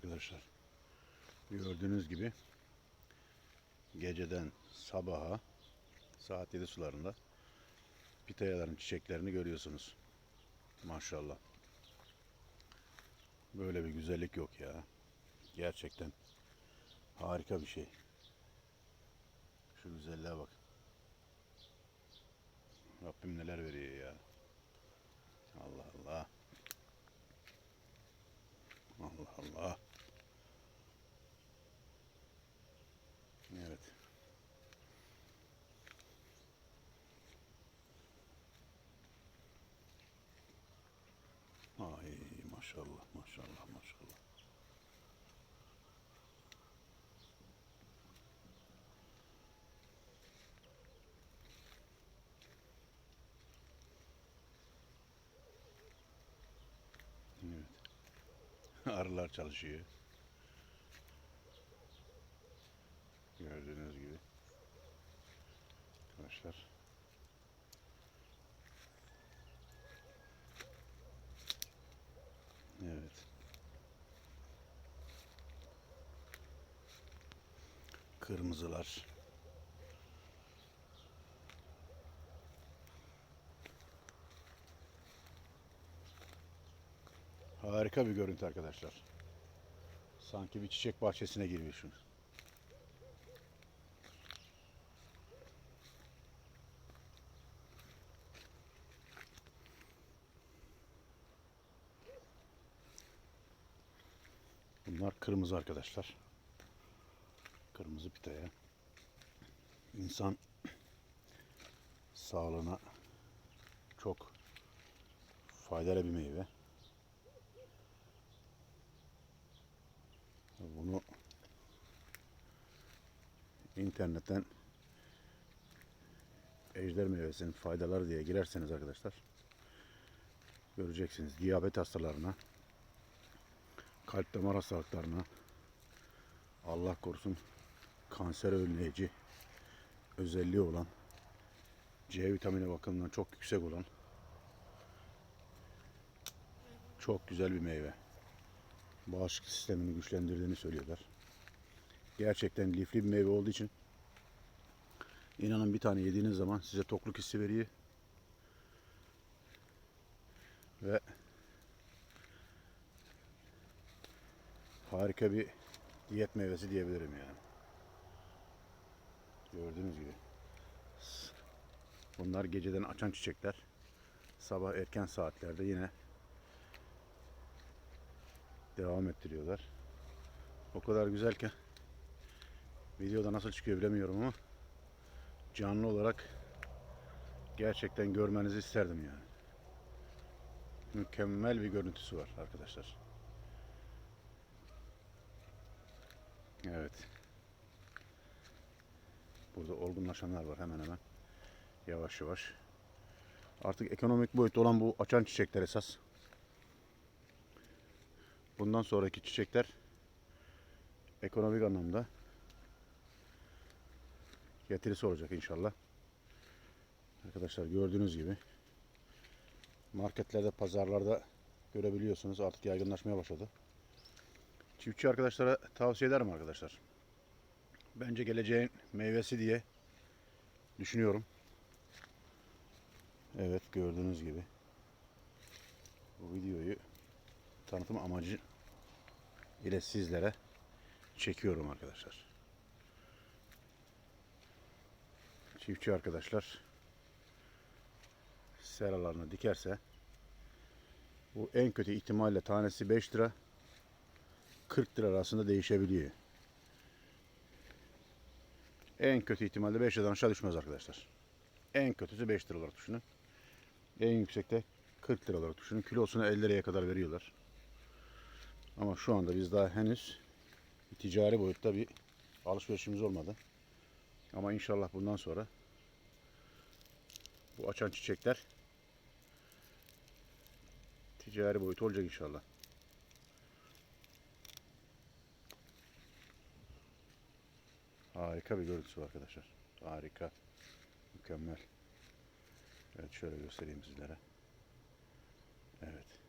arkadaşlar. Gördüğünüz gibi geceden sabaha saat 7 sularında pitayaların çiçeklerini görüyorsunuz. Maşallah. Böyle bir güzellik yok ya. Gerçekten harika bir şey. Şu güzelliğe bak. Rabbim neler veriyor ya. Allah Allah. Allah Allah. Evet. Ay maşallah maşallah maşallah. Evet. Arılar çalışıyor. Gördüğünüz gibi. Arkadaşlar. Evet. Kırmızılar. Harika bir görüntü arkadaşlar. Sanki bir çiçek bahçesine girmişim. Bunlar kırmızı arkadaşlar. Kırmızı pitaya. İnsan sağlığına çok faydalı bir meyve. İnternetten ejder meyvesinin faydaları diye girerseniz arkadaşlar göreceksiniz. Diyabet hastalarına kalp damar hastalıklarına Allah korusun kanser önleyici özelliği olan C vitamini bakımından çok yüksek olan çok güzel bir meyve. Bağışıklık sistemini güçlendirdiğini söylüyorlar. Gerçekten lifli bir meyve olduğu için inanın bir tane yediğiniz zaman size tokluk hissi veriyor. Ve harika bir diyet meyvesi diyebilirim yani. Gördüğünüz gibi. Bunlar geceden açan çiçekler. Sabah erken saatlerde yine devam ettiriyorlar. O kadar güzel ki videoda nasıl çıkıyor bilemiyorum ama canlı olarak gerçekten görmenizi isterdim yani. Mükemmel bir görüntüsü var arkadaşlar. Evet. Burada olgunlaşanlar var hemen hemen. Yavaş yavaş. Artık ekonomik boyutta olan bu açan çiçekler esas. Bundan sonraki çiçekler ekonomik anlamda getirisi olacak inşallah. Arkadaşlar gördüğünüz gibi marketlerde, pazarlarda görebiliyorsunuz. Artık yaygınlaşmaya başladı. Çiftçi arkadaşlara tavsiye ederim arkadaşlar. Bence geleceğin meyvesi diye düşünüyorum. Evet gördüğünüz gibi bu videoyu tanıtım amacı ile sizlere çekiyorum arkadaşlar. Çiftçi arkadaşlar seralarını dikerse bu en kötü ihtimalle tanesi 5 lira 40 lira arasında değişebiliyor. En kötü ihtimalle 5 liradan aşağı düşmez arkadaşlar. En kötüsü 5 lira olarak düşünün. En yüksekte 40 lira olarak düşünün. Kilosunu 50 liraya kadar veriyorlar. Ama şu anda biz daha henüz ticari boyutta bir alışverişimiz olmadı. Ama inşallah bundan sonra bu açan çiçekler ticari boyut olacak inşallah. Harika bir görüntüsü arkadaşlar. Harika. Mükemmel. Evet şöyle göstereyim sizlere. Evet.